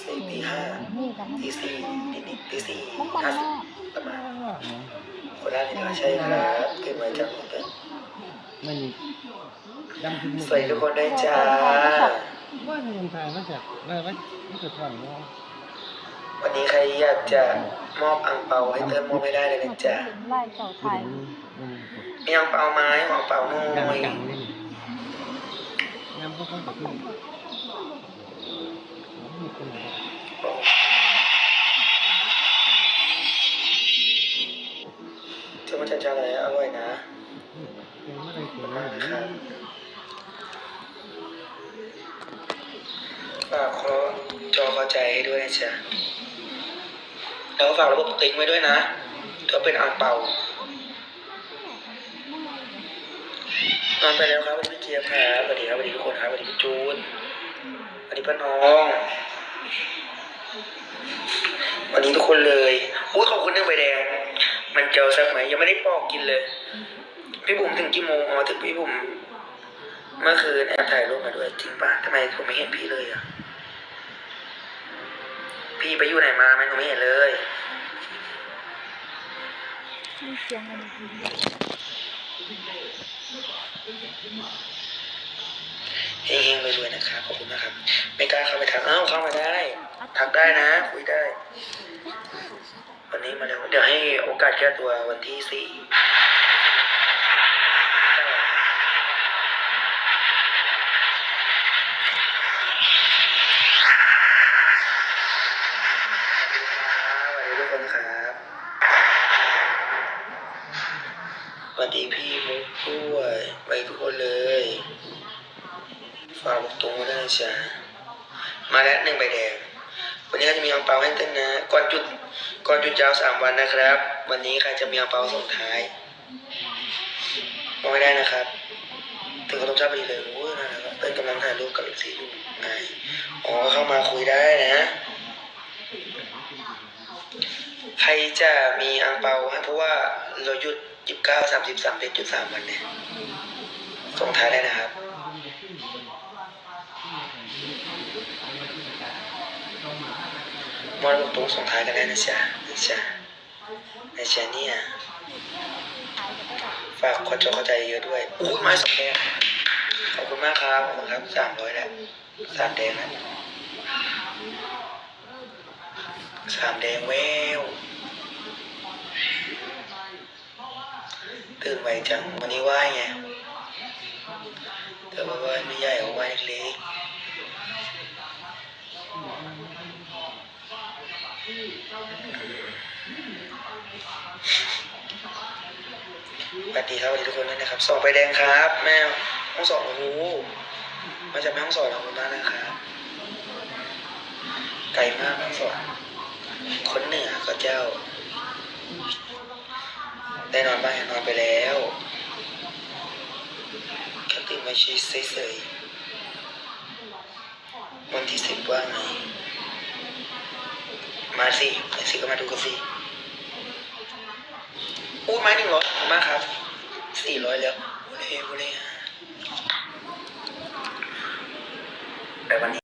สี่ตีห้านี่กันตีสี่นิดๆตีสี่มันมันห้าสิบมากประมาณคนแรกนี่นะใช่ครับเกิดมาจากผมเป็นมันดำขึ้นสวัสดีทุกคนได้วยจ้าว่าในคนไทยมันจะได้ไหมมันจะถ่อนเนาะวันนี้ใครอยากจะมอบอังเปาให้เติมมอบไม่ได้เลยนะจ๊ะไล่เจ้าไทยมีอังเปาไหม้อังเปาหน่ดังอยจังเลยน้ำก็ค่อยขึ้น มีคนไหนจะมาจัดจานอะไรอร่อยนะเป็นไม่ได้กินเลนะครับฝากขอจอเข้าใจให้ด้วยนะจ๊ะแล้วก็ฝากระบบติ๊งไว้ด้วยนะถ้าเป็นอังเป่านอนไปแล้วครับวัสดีพี่เจี๊ยบครับสวัสดีครับสวัสดีทุกคนครับสวัสดีพี่จูนสวัสดีป้าน้อง วันนี้ทุกคนเลยอุ้ขอบคุณเรื่องใบแดง มันเจอสักไหมยังไม่ได้ปอกกินเลย พี่บุ๋มถึงกี่โมงอ๋อถึงพี่บุ๋มเมื่อคืนแอบถ่ายรูปมาด้วยจริงปะทำไมผมไม่เห็นพี่เลยอะ พี่ไปอยู่ไหนมาไหมผมไม่เห็นเลยมีเสียงอะไรดีเฮงๆรวยนะครับขอบคุณนะครับ ไม่กล้าเข้าไปทักเอ้าเข้ามาได้ ทักได้นะ คุยได้ วันนี้มาเร็วเดี๋ยวให้โอกาสแก้ตัววันที่สี่สวัสดีทุกคนครับสวัสดีพี่มุกด้วยไปทุกคนเลยฝากบกตรงมาได้จ้ะมาแล้วหนึ่งใบแดง วันนี้ก็จะมีอังเปาให้เต้นนะก่อนจุดก่อนจุดยาวสามวันนะครับ วันนี้ใครจะมีอังเปาส่งท้ายมองไม่ได้นะครับ ถึงเขาต้องชอบไปดีเลยโอ้ยนะครับเป็นกำลังถ่ายรูปกับอีกสีอยู่ไงอ๋อเข้ามาคุยได้นะ ใครจะมีอังเปาให้เพราะว่าเราหยุดยี่สิบเก้าสามสิบสามเป็นจุดสามวันเนี่ยส่งท้ายได้นะครับ มอดตรงส่งท้ายกันได้นะจ๊ะนะจ๊ะนะจ๊ะเนี่ยฝากคนจเข้าใจเยอะด้วยอุ้ยไม้สองแดงขอบคุณมากครับขอบคุณครับสามร้อยแล้วสามแดงแล้วสามแดงแววตื่นไวจังวันนี้ไหวไงแต่ว่าไหวไม่ใหญ่เอาไหวเล็กๆ สวัสดีครับสวัสดีทุกคนด้วยนะครับส่องไปแดงครับ แม่ห้องสองโอ้โหมาจากแม่ห้องสอนขอบคุณมากนะครับไกลมากห้องสอนคนเหนือก็เจ้า ได้นอนบ้างนอนไปแล้วแค่ตื่นมาชีเฉยๆวันที่สิบว่าไง มาสิมาสิก็มาดูกันสิอู้ไม้หนึ่งร้อยมาครับสี่ร้อยแล้วบุเล่บุเล่แต่วันนี้